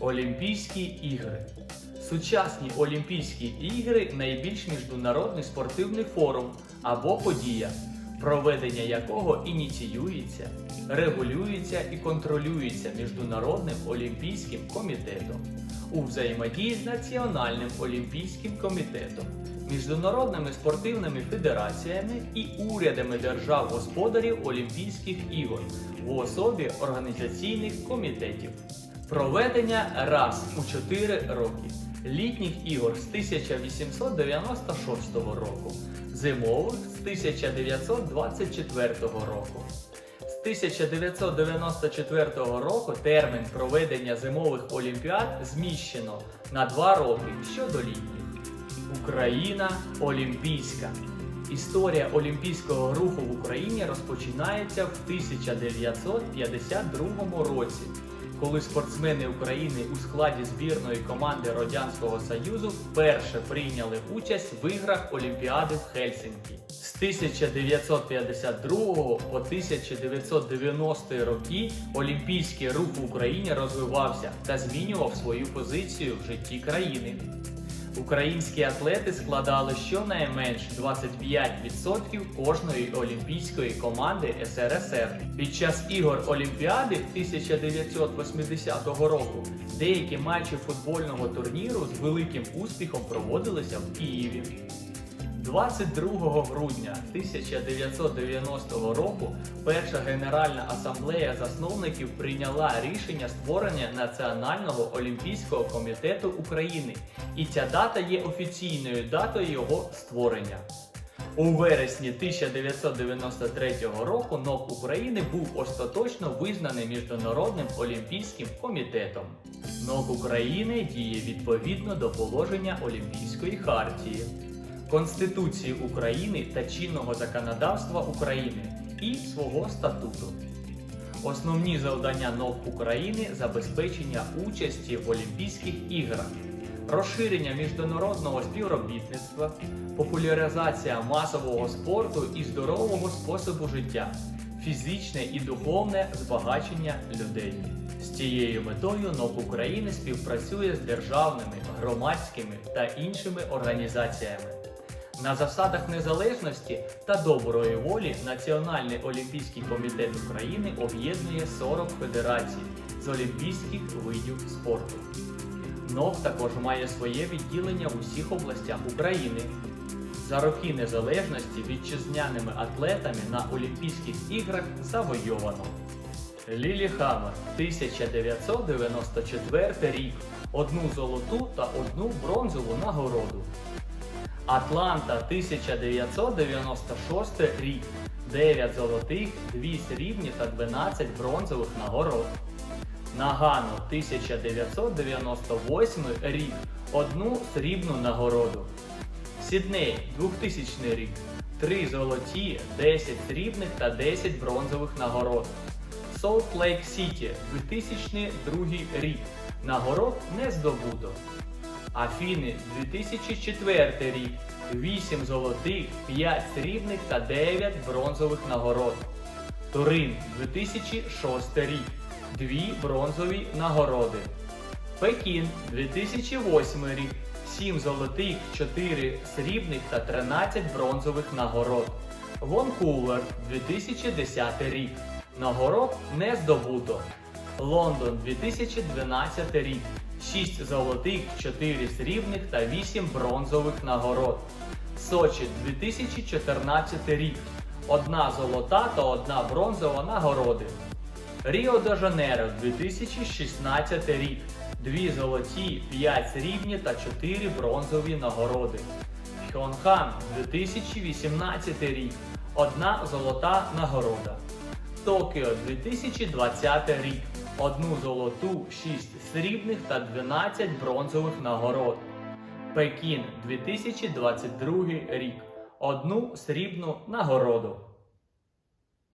Олімпійські ігри. Сучасні Олімпійські ігри найбільш міжнародний спортивний форум або подія, проведення якого ініціюється, регулюється і контролюється Міжнародним олімпійським комітетом у взаємодії з Національним олімпійським комітетом, міжнародними спортивними федераціями і урядами держав-господарів Олімпійських ігор в особі організаційних комітетів. Проведення раз у 4 роки. Літніх ігор з 1896 року, зимових з 1924 року. З 1994 року термін проведення зимових олімпіад зміщено на 2 роки щодо літніх. Україна Олімпійська. Історія олімпійського руху в Україні розпочинається в 1952 році, коли спортсмени України у складі збірної команди Радянського Союзу вперше прийняли участь в іграх Олімпіади в Хельсинкі. З 1952 по 1990 роки олімпійський рух в Україні розвивався та змінював свою позицію в житті країни. Українські атлети складали щонайменш 25% кожної олімпійської команди СРСР. Під час ігор Олімпіади 1980 року деякі матчі футбольного турніру з великим успіхом проводилися в Києві. 22 грудня 1990 року Перша Генеральна асамблея засновників прийняла рішення створення Національного олімпійського комітету України, і ця дата є офіційною датою його створення. У вересні 1993 року НОК України був остаточно визнаний Міжнародним олімпійським комітетом. НОК України діє відповідно до положення Олімпійської хартії. Конституції України та чинного законодавства України і свого статуту. Основні завдання НОК України забезпечення участі в Олімпійських іграх, розширення міжнародного співробітництва, популяризація масового спорту і здорового способу життя, фізичне і духовне збагачення людей. З цією метою НОК України співпрацює з державними, громадськими та іншими організаціями. На засадах незалежності та доброї волі Національний олімпійський комітет України об'єднує 40 федерацій з олімпійських видів спорту. НОК також має своє відділення в усіх областях України. За роки незалежності вітчизняними атлетами на Олімпійських іграх завойовано. Лілі Хаммер 1994 рік. Одну золоту та одну бронзову нагороду. Атланта 1996 рік. 9 золотих, 2 срібні та 12 бронзових нагород. Нагано 1998 рік. Одну срібну нагороду. Сідней 2000 рік. 3 золоті, 10 срібних та 10 бронзових нагород. Солт Лейк Сіті 2002 рік. Нагород не здобуто. Афіни 2004 рік. 8 золотих, 5 срібних та 9 бронзових нагород. Турин 2006 рік. 2 бронзові нагороди. Пекін 2008 рік. 7 золотих, 4 срібних та 13 бронзових нагород. Ванкувер 2010 рік. Нагород не здобуто. Лондон 2012 рік. 6 золотих, 4 срібних та 8 бронзових нагород. Сочі 2014 рік. Одна золота та одна бронзова нагороди. Ріо де Жанейро 2016 рік. Дві золоті, 5 срібні та 4 бронзові нагороди. Пхьонхан 2018 рік. Одна золота нагорода. Токіо 2020 рік. Одну золоту, 6 срібних та 12 бронзових нагород. Пекін 2022 рік. Одну срібну нагороду.